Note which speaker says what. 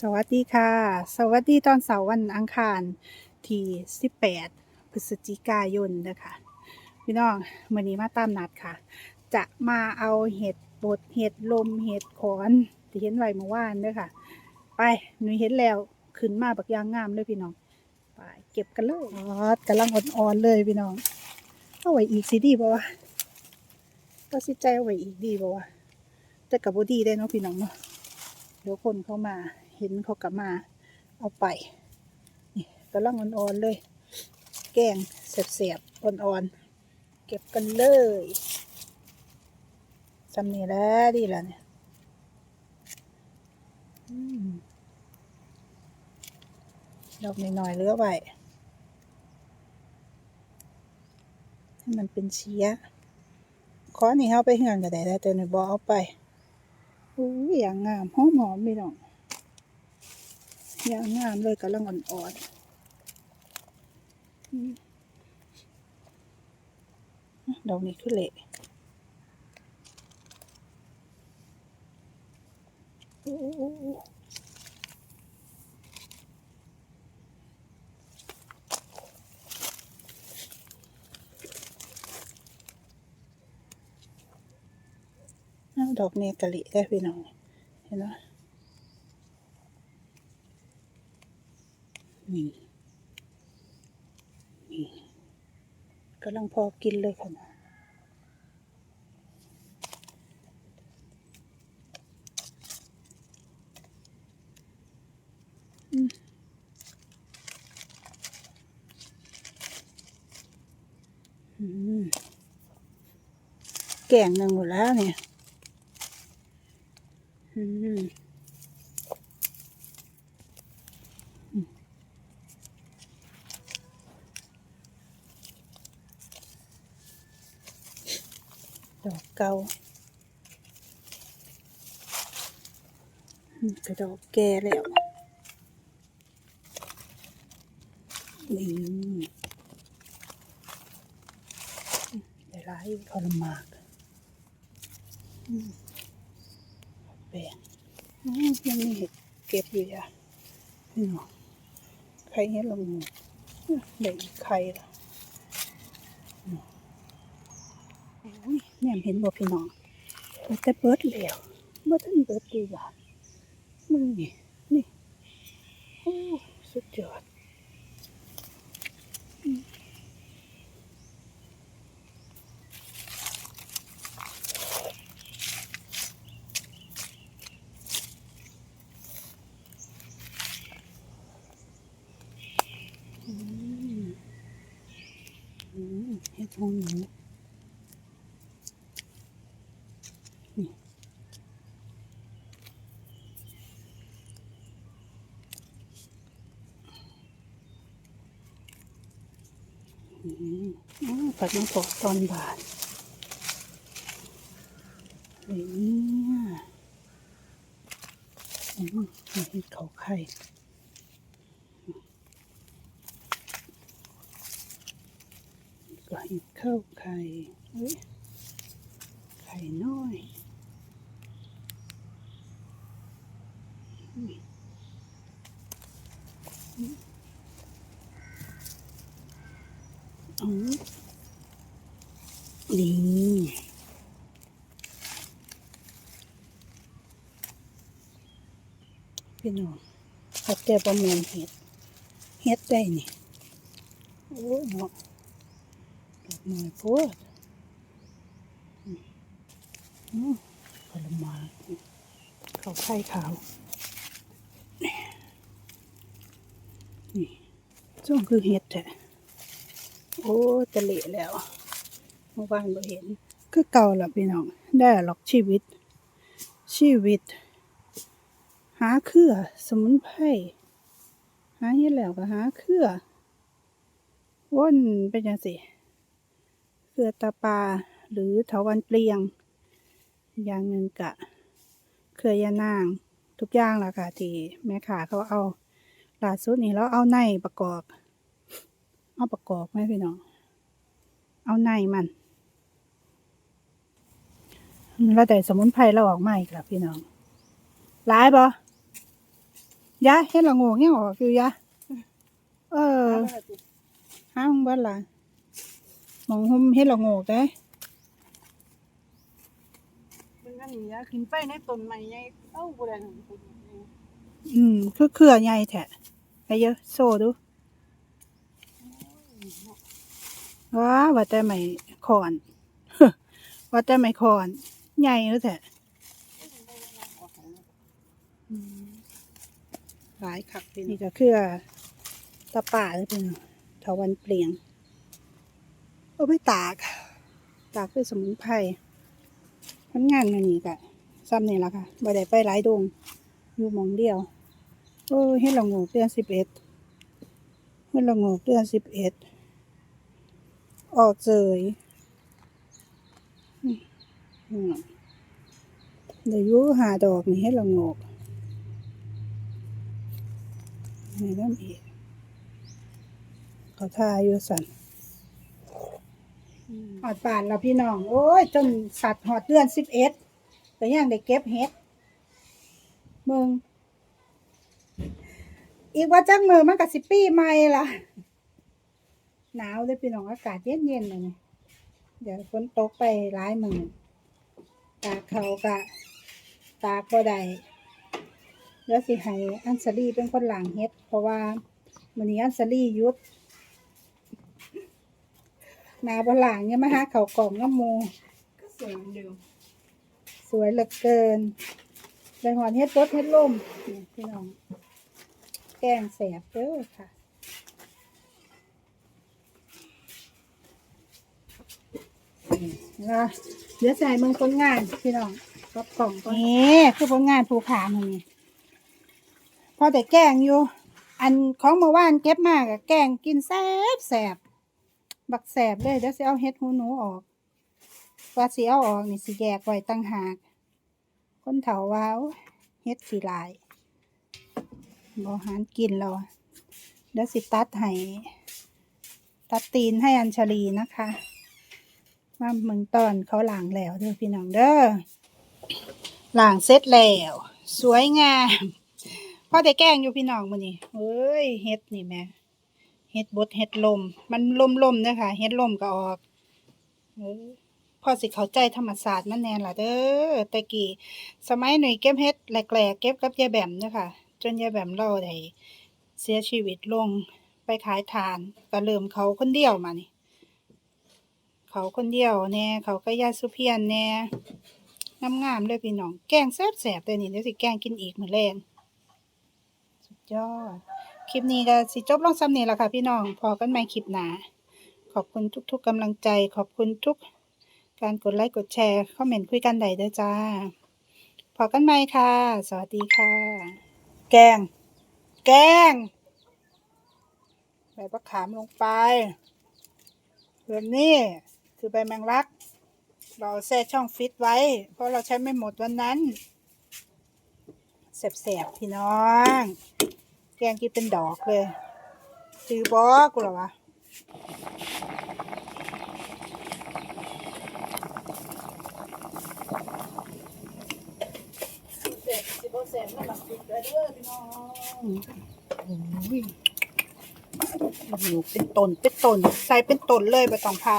Speaker 1: สวัสดีค่ะ สวัสดีตอนเสาร์วันอังคารที่18พฤศจิกายนนะคะพี่น้องวันนี้มาตามนัดค่ะ จะมาเอาเห็ดบดเห็ดลมเห็ดขอนที่เห็นไว้เมื่อวานเด้อค่ะ ไปหนูเห็นแล้วขึ้นมาบักยางงามเลยพี่น้องไปเก็บกันเลยอ๋อกำลังอ่อนๆเลยพี่น้องเอาไว้อีกสิดีป่าวะก็สิใจเอาไว้อีกดีป่าวะแต่กับบดีได้เนาะพี่น้องเนาะเดี๋ยวคนเข้ามาเห็นเขากลับมาเอาไป นี่กำลังอ่อนๆเลย แกงเสียบๆอ่อนๆ เก็บกันเลยจำนี่แล้วดีแล้วเนี่ยดอกหน้อยๆเลือไว้ให้มันเป็นเชียขอนี่เอาไปเฮือนก็ได้แล้วแต่หนูบอเอาไปอุ้ยอย่างงามหอมหอมพี่น้อง ย่างงามเลยกำลังอ่อนๆอืมดอกนี้คือเละดอกนี้กะลิได้พี่น้องเห็นไหม นี่นี่กำลังพอกินเลยค่ะนะอืมอืมแกงหนึ่งหมดแล้วเนี่ย อืม ดอกเกาอืมก็ดอกแก่แล้วนี่ได้หลายทรมากแปลงยังมีเห็ดเก็บอยู่อะนี่เนาะไข่เห็ดละงูอืมได้ไข่ละ อุ้ยแม่เห็นบ่พี่น้องแต่เปิดแล้วบ่ทันเปิดดีว่ามึงนี่นี่โอ้สุดยอดอืมอืมเฮ็ดหูหนู อ๋อฝัดน้ำกอกตอนบ่ายเลยเนี่ยอืมเห็ดเขาไข่ก็เห็ดเข้าไข่เฮ้ยไข่น้อยอืมอืมอ๋อ นี่พี่น้องขัดแต่ประเมินเห็ด เห็ดได้นี่ โอ้ยเนาะดอกไม้โพดอืมอืมผลไม้เขาไข่ขาว นี่ช่วงคือเห็ดแท้ โอ้จะเละแล้วเมื่อวานเราเห็น คือเก่าละพี่น้อง ได้หรอกชีวิต ชีวิต หาเครือ สมุนไพร หาเห็ดแล้วก็หาเครือว่นเป็นยังสิเครือตาปาหรือเถาวันเปลียง อย่างหนึ่งกะ เครือยานาง ทุกอย่างละค่ะที่แม่ขาเขาเอาล่าสุดนี่เราเอาในประกอบ เอาประกอบไหมพี่น้อง เอาในมันเราได้สมุนไพรเราออกมาอีกแล้วพี่น้องร้ายปะยะเฮ็ดละโงกยังออกอยู่ยะเออห้างเบิดล่ะหมองหุมเฮ็ดละโงกเด้
Speaker 2: มันก็หนีอะขึ้นไปในต้นไม้ใหญ่เอ้าบ่ได้หนึ่งคน
Speaker 1: อืมคือเครือใหญ่แท้ไปเยอะโซ่ดู ว้าว่าแต่ไม่ขอนว่าแต่ไม่ขอนใหญ่แล้วแท้อืมหลายคักพี่นี่ก็เครือตะป่าเลยเป็นถาวันเปลี่ยงเอาไปตาก ตากด้วยสมุนไพรมันงานอันนี้ก็ซ้ำนี่ละค่ะบ่ได้ไปหลายดงอยู่หมองเดียวโอ้ยให้ละโงกเดือนสิบเอ็ดให้ละโงกเดือนสิบเอ็ด ออกเจยอืมอืมเดี๋ยวยุหาดอกนี่ให้ละโงกนี่น้ำอีกเขาทาอยู่สันหอดป่านเราพี่น้อง โอ้ย จนสัตว์หอดเดือนสิบเอ็ดแต่ยังได้เก็บเห็ดมึง อีกว่าจักมือมันกับสิปีใหม่ล่ะ หนาวเลยพี่น้องอากาศเย็นเย็นๆเลยนี่เดี๋ยวฝนตกไปหลายมือตากเขากะตากบ่ได้แล้วสิให้อันสลีเป็นคนหลังเฮ็ด เพราะว่ามื้อนี้อันสลีหยุดหนาบ่หลังเนี่ยมาหาเขาวกล่องน้ำหมู
Speaker 2: ก็สวยเหมือนเดิม
Speaker 1: สวยเหลือเกินเลยหอนเฮ็ดบดเฮ็ดลมนี่พี่น้อง แกงแสบเด้อค่ะ นะเดี๋ยวใส่มือคนงานพี่น้องรับกล่องก่อนนี่คือผลงานภูขามือนี่พอแต่แกงอยู่ อันของเมื่อวานเก็บมากอะแกงกินแสบแสบบักแสบเลยเดี๋ยวสิเอาเฮ็ดหูหนูออกว่าสิเอาออกนี่สิแยกไว้ตั้งหาก คนเถาว่าโอ้ยเฮ็ดขี้ลายบ่หารกินแล้วอเดี๋ยวสิตัดให้ตัดตีนให้อัญชลีนะคะ มาเมืองตอนเขาล้างแล้วเด้อพี่น้องเด้อล้างเสร็จแล้ว สวยงามพ่อได้แกงอยู่พี่น้องมื้อนี้เอ้ยเฮ็ดนี่แม่เฮ็ดบดเฮ็ดลม มันลมๆเด้อค่ะเฮ็ดลมก็ออกเออพอสิเข้าใจธรรมศาสตร์มันแน่ล่ะเด้อต่กี้สมัยหน่ยเก็บเฮ็ดแหลกๆเก็บกับยายแบมเด้อค่ะจนยายแบมเราได้เสียชีวิตลงไปขายทานก็เริ่มเขาคนเดียวมานี่ เขาคนเดียวแน่เขาก็ยาสุเพียนแน่งามงามๆเลยพี่น้อง แกงแซ่บแสบเลยนี่เดี๋ยวสิแกงกินอีกเหมือนแรงสุดยอด คลิปนี้ก็สิจบลงซ้ำนี่แหละค่ะพี่น้องพอกันใหม่คลิปหน้าขอบคุณทุกๆกำลังใจ ขอบคุณทุกการกดไลค์กดแชร์คอมเมนต์คุยกันได้เด้อจ้าพอกันใหม่ค่ะ สวัสดีค่ะ แกง แกงใส่มะขามลงไปส่วนนี้ คือใบแมงลัก เราแช่ช่องฟิตไว้ เพราะเราใช้ไม่หมดวันนั้นแสบๆพี่น้อง แกงกินเป็นดอกเลยจือบอกูเหรอวะแสบสิบแสบไม่หลับติดเลยเด้อพี่น้องโอ้ยโอ้โหเป็นตนเป็นตนใส่เป็นตนเลยไปต้องพา